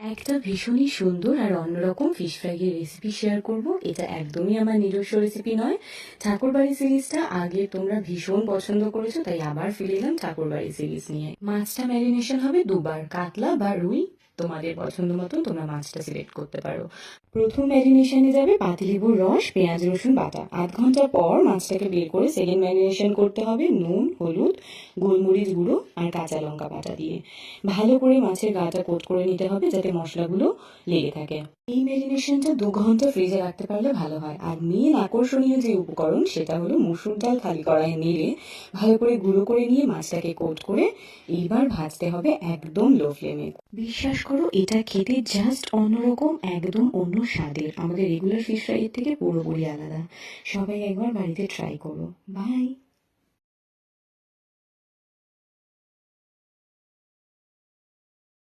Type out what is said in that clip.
একটা ভীষণই সুন্দর আর অন্যরকম ফিশ ফ্রাইয়ের রেসিপি শেয়ার করব। এটা একদমই আমার নিজস্ব রেসিপি নয়। ঠাকুরবাড়ি সিরিজটা আগে তোমরা ভীষণ পছন্দ করেছ, তাই আবার ফিরে এলাম ঠাকুরবাড়ি সিরিজ নিয়ে। মাছটা ম্যারিনেশন হবে দুবার, কাতলা বা রুই, তোমাদের পছন্দ মতো তোমরা মাছটা সিলেক্ট করতে পারো। প্রথম ম্যারিনেশনে যাবে পাতিলেবুর রস, পেঁয়াজ, রসুন বাটা। আধ ঘণ্টা পর মাছটাকে বের করে সেকেন্ড ম্যারিনেশন করতে হবে নুন, হলুদ, গোলমরিচ গুঁড়ো আর কাঁচা লঙ্কা বাটা দিয়ে। ভালো করে মাছের গাটা কোট করে নিতে হবে যাতে মশলাগুলো লেগে থাকে। এই ম্যারিনেশনটা দু ঘণ্টা ফ্রিজে রাখতে পারলে ভালো হয়। আর মেন আকর্ষণীয় যে উপকরণ, সেটা হলো মুসুর ডাল খালি কড়াইয়ে নেড়ে ভালো করে গুঁড়ো করে নিয়ে মাছটাকে কোট করে এইবার ভাজতে হবে একদম লো ফ্লেমে বিশ্বাস করো, এটা খেতে জাস্ট অন্যরকম, একদম অন্য স্বাদের। আমাদের রেগুলার ফিশ ফ্রাইয়ের থেকে পুরোপুরি আলাদা। সবাই একবার বাড়িতে ট্রাই করো। বাই